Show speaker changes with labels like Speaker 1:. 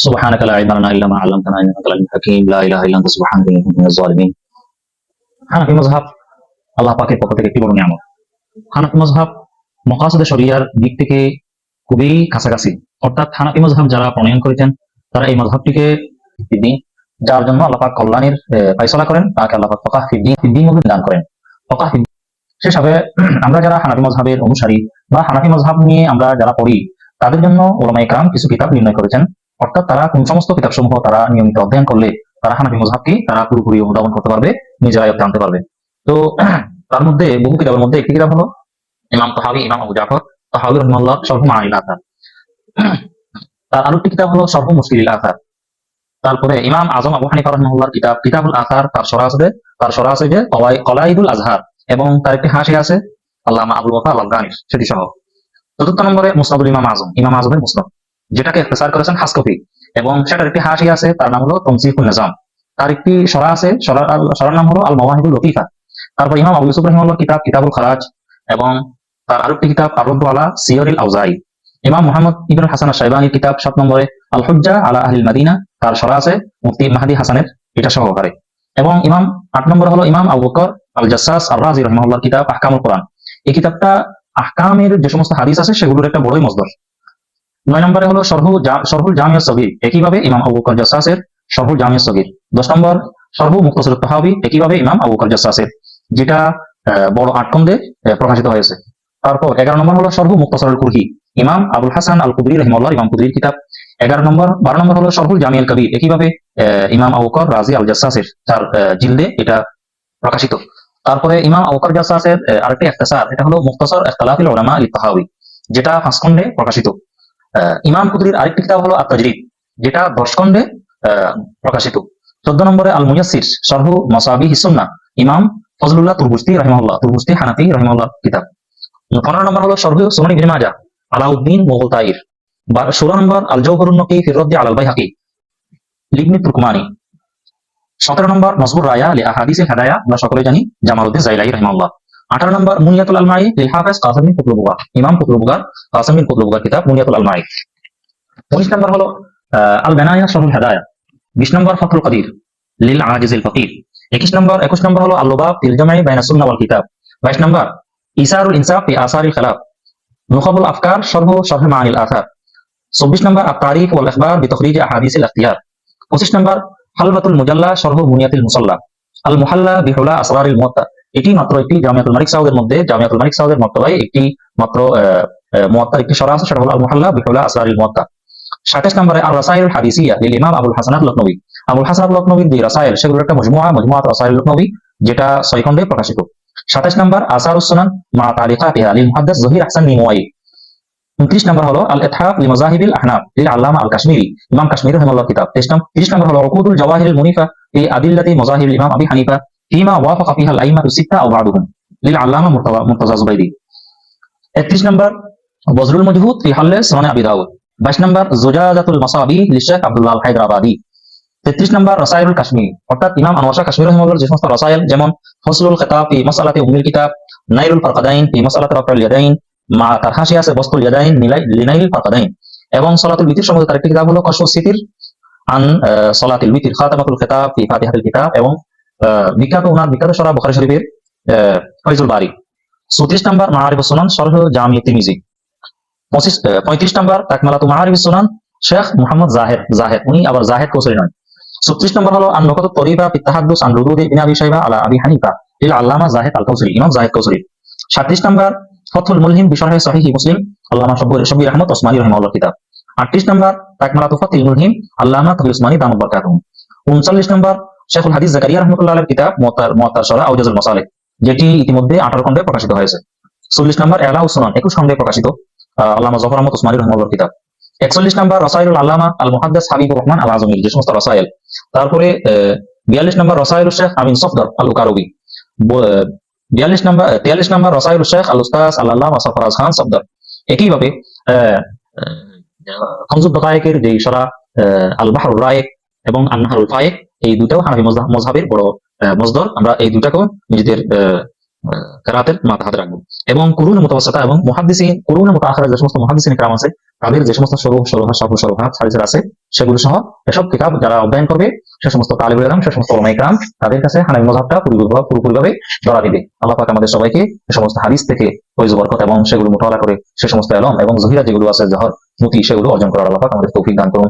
Speaker 1: سبحانك لا علم لنا الا ما علمتنا انك انت العليم الحكيم لا اله الا انت سبحانك اني كنت من الظالمين হানাফি মজহাব আল্লাহ পাকের পক্ষ থেকে একটি বড় নিয়ামত হানাফি মজহাব মকাসদে শরিয়ার দিক থেকে খুবই কাছাকাছি অর্থাৎ হানাফি মজহাব যারা প্রণয়ন করেছেন তারা এই মজহাবটিকে দিন যার জন্য আল্লাহ পাক কল্যাণের আহ, ফায়সালা করেন তাকে আল্লাহ পাক ফকাহ ফিদ্দিন ফিদ্দিন মধ্যে দান করেন ফকাহ ফিদ্দিন সে হিসাবে আমরা যারা হানাফি মজহাবের অনুসারী বা হানাফি মজহাব নিয়ে আমরা যারা পড়ি তাদের জন্য ওলামা ইকরাম কিছু কিতাব নির্ণয় করেছেন অর্থাৎ তারা কোন সমস্ত কিতাব সমূহ তারা নিয়মিত অধ্যয়ন করলে, তারা হানাফি মজহাবকে তারা পুরোপুরি অনুধাবন করতে পারবে নিজেরাই জানতে পারবে। তো, তার মধ্যে বহু কিতাবের মধ্যে একটি কিতাব হলো ইমাম তাহাবি, ইমাম আবু জাফর, তাহাবি রহমাল্লাহ সর্ব মানিল আথার তার আরেকটি কিতাব হলো সর্ব মুশকিল আথার তারপরে ইমাম আজম আবু হানিফা রহমাল্লাহর কিতাব, কিতাবুল আথার তার সরা আছে তার সরা আছে যে কলাই- কলাইদুল আজহার এবং তার একটি হাসি আছে, আল্লামা আবুল ওয়াফা আল আফগানির সেটি সহ। চতুর্থ নম্বরে মুসনাদুল ইমাম আজম, ইমাম আজমের মুসনাদ। যেটাকে ইখতিসার করেছেন হাসকফি। এবং সেটার একটি হাসি আছে, তার নাম হলো তমসিফুল নিজাম। তার একটি সরা আছে সরার নাম হলো আল মাওয়াহিদুল লতিফা। তারপর ইমাম আবু ইউসুফ রহমাল্লাহর কিতাব, কিতাবুল খারাজ, এবং তার আরেকটি কিতাব আরদ্দু আলা সিয়রিল আউজাই ইমাম মোহাম্মদ ইবনুল হাসান সাইবানির কিতাব, সাত নম্বরে আল হুজ্জা আলা আহলিল মাদিনা, তার সরা আছে, মুফতি মাহাদি হাসানের, এটা সহকারে। এবং ইমাম, আট নম্বর হলো ইমাম আবু বকর আল জাসাস আর রাজি রহমাল্লাহর কিতাব, আহকামুল কোরআন। এই কিতাবটা আহকামের যে সমস্ত হাদিস আছে, সেগুলোর একটা বড়ই মজদর। নয় নম্বরে হলো সরহু সরহুল জামিয়া সগির একইভাবে ইমাম আবু বকর জাসাসের সরহুল জামিয়া সগির দশ নম্বর সরহু মুক্তসর তাহাবি একইভাবে ইমাম আবু বকর জাসাসের যেটা বড় আট খণ্ডে প্রকাশিত হয়েছে। তারপর এগারো নম্বর হলো সরহু মুক্তসর কুরহি ইমাম আবুল হাসান আল কুদরি রহিমাল্লাহ ইমাম কুদরির কিতাব। এগারো নম্বর বারো নম্বর হলো সরহুল জামিয়াল কবির একইভাবে ইমাম আবু বকর রাজি আল জাসাসের তার জিলদে এটা প্রকাশিত। তারপরে ইমাম আবু বকর জাসাসের আহ, আরেকটি ইখতিসার এটা হলো মুক্তসর ইখতিলাফিল উলামা আল তাহাবি যেটা পাঁচ প্রকাশিত। ইমাম কুদরির আরেকটি কিতাব হলো আত্মাজরিদ যেটা দশ খণ্ডে আহ, প্রকাশিত। চোদ্দ নম্বরে আল মুয়াসির সরহু মাসাবি হিসুন্না ইমাম ফজলুল্লাহ তুরবুস্তি রহিমাল্লাহ তুরবুস্তি হানাফি রহিমাল্লাহ কিতাব। পনেরো নম্বর হলো সরহু সুমনি বিন মাজা আলাউদ্দিন মোগল তাইর। ষোলো নম্বর আল জৌহরুন নকি ফিরদ্দি আল বাইহাকি লিবনি তুর্কমানি। সতেরো নম্বর নজবুর রায়া লি আহাদিসিল হাদায়া আমরা সকলে জানি জামালউদ্দিন জাইলাই রহিমাল্লাহ আঠারো নম্বর মুনিয়াতুল আলমাই লিল হাফেজ কাসিম বিন কুতলুবুগা ইমাম কুতলুবুগা কাসিম বিন কুতলুবুগার কিতাব মুনিয়াতুল আলমাই উনিশ নম্বর হলো আল বেনায়া শরুল হাদায়া, বিশ নম্বর ফখরুল কদির, লিল আজিজিল ফকির। একুশ নম্বর একুশ নম্বর হলো আল্লুবাব ফিল জামাই বাইনা সুন্নাহ ওয়াল কিতাব। বাইশ নম্বর, ইসারুল ইনসাফ ফি আসারিল খেলাফ, নুখাবুল আফকার সরহ সরহ মানিল আথার চব্বিশ নম্বর আত তারিখ ওয়াল ইখবার বিতখরিজ আহাদিসিল ইখতিয়ার পঁচিশ নম্বর হালবাতুল মুজাল্লা সরহ বুনিয়াতিল মুসাল্লা আল মুহাল্লা বিহুলা আসরারিল মুয়াত্তা এটি মাত্র একটি জামিয়াতুল মালিক সাউদের মধ্যে, জামিয়াতুল মালিক সাউদের মতবায় একটি মাত্র মোয়াত্তার একটি সরাস সেটা হলো আল মোহাল্লা বিহুল্লাহ আসলারুল মুয়াত্তা। সাতাশ নম্বরে আর রাসাইল হাদিসিয়া লিল ইমাম আবুল হাসানাত লখনবী আবুল হাসান লখনবীর যে রাসাইল, সেগুলো একটা মজমুয়া মজমুয়াত রাসাইল লখনবী যেটা ছয় খণ্ডে প্রকাশিত। সাতাশ নম্বর আসার উসনান মা তারিকা পেহা লিল মুহাদ্দাস জহির আহসান নিমোয়াই উনত্রিশ নম্বর হলো আল এথাফ লি মজাহিবিল আহনাফ লিল আল্লামা আল কাশ্মীরি ইমাম কাশ্মীর রহমাল্লাহ কিতাব তেইশ নম্বর হলো অকুদুল জওয়াহির মুনিফা এই আদিল্লাতি মজাহিব ইমাম আবি হানিফা। فيما وافق فيها الأئمة الستة أو بعضهم للعلامة مرتضى مرتضى زبيدي 31 নম্বর বজরুল মজহুদ في حل سنن أبي داود 22 নম্বর জুজাজাতুল মাসাবি লিশেখ আব্দুল্লাহ আল হায়দ্রাবাদি 33 নম্বর রাসাইলুল কাশ্মীর অর্থাৎ ইমাম আনোয়ার শাহ কাশ্মীর রহমাহুল্লাহর যে সমস্ত রাসাইল যেমন ফসলুল খেতাব ফি মাসালাতে উমিল কিতাব নাইলুল ফারকাদাইন ফি মাসালাতে রাফাল ইয়াদাইন মা তার হাসি আছে বস্তুল ইয়াদাইন মিলাই লিনাইল ফারকাদাইন এবং সলাতুল বিতির সম্বন্ধে তার একটি কিতাব হলো কশফ সিতির আন আহ, সলাতিল বিতির খাতামাতুল খেতাব ফি ফাতিহাতুল কিতাব এবং আহ, বিখ্যাত ওনার বিখ্যাত সরা বুখারী শরীফের ফয়জুল বারি। 34 নম্বর মাআরিফুস সুনান শরহ জামি 25 আহ, 35 নম্বর তাকমালাতু মাআরিফুস সুনান শেখ মুহাম্মদ জাহেদ জাহেদ। উনি আবার জাহেদ কৌশলী নয়। 36 নম্বর হলো আন নকত তরিবা ফি তাহাদ্দুস আন রুদুদি ইবনে আবি শাইবা আলা আবি হানিফা লিল আল্লামা জাহেদ আল কৌশলী ইমাম জাহেদ কৌশলী 37 নম্বর ফথুল মুলহিম বিশরহ সহিহ মুসলিম আল্লামা শব্বুর শব্বির আহমদ ওসমানী রাহিমাহুল্লাহ কিতাব। 38 নম্বর তাকমালাতু ফাতিল মুলহিম আল্লামা তহি উসমানী দামুল বারকাতুহু। 39 নম্বর শেখুল হাদিস জাকারিয়া রহমাতুল্লাহ আলাইহির কিতাব মুয়াত্তার মুয়াত্তার শরা আউজাজুল মাসালিক, যেটি ইতিমধ্যে 18 খণ্ডে প্রকাশিত হয়েছে। 40 নম্বর এলা উসনান 21 খণ্ডে প্রকাশিত আল্লামা জফর আহমদ উসমানী রহমাতুল্লাহর কিতাব। 41 নম্বর রাসাইলুল আল্লামা আল মুহাদ্দিস হাবিবুর রহমান আল আজমির যে সমস্ত রাসাইল। তারপরে 42 নম্বর রাসাইলুল শেখ আমিন সফদর আল উকারবি বিয়াল্লিশ নম্বর তিয়াল্লিশ নম্বর রসাইল শেখ আল উস্তাজ আল্লাহ সফরাজ খান সফদর। একইভাবে খমজুদ দকায়েকের যে সরা আল বাহরুল রায়েক এবং আন্নাহারুল ফায়েক এই দুটাও হানাফি মজহাবের বড় মজদর। আমরা এই দুটাকে নিজেদের কারাতের মাথা হাতে রাখব। এবং করুন মোতাবাসতা এবং মহাদিসি করুন মতো আখারা যে সমস্ত মহাদিসিন কাম আছে, তাদের যে সমস্ত সরু সর্বহা সর্ব সর্বহা সারিসার আছে সেগুলো সহ এসব কিতাব যারা অধ্যয়ন করবে, সে সমস্ত তালেবুল সে সমস্ত অমাইকাম তাদের কাছে হানাবি মজাবটা পুরোপুরিভাবে পুরোপুরিভাবে ধরা দিবে। আল্লাহ পাক আমাদের সবাইকে সে সমস্ত হাদিস থেকে ফৈজ বরকত এবং সেগুলো মোটামলা করে সে সমস্ত আলম এবং জহিরা যেগুলো আছে, জহর, মুতি, সেগুলো অর্জন করার আল্লাহ পাক আমাদের তৌফিক দান করুন।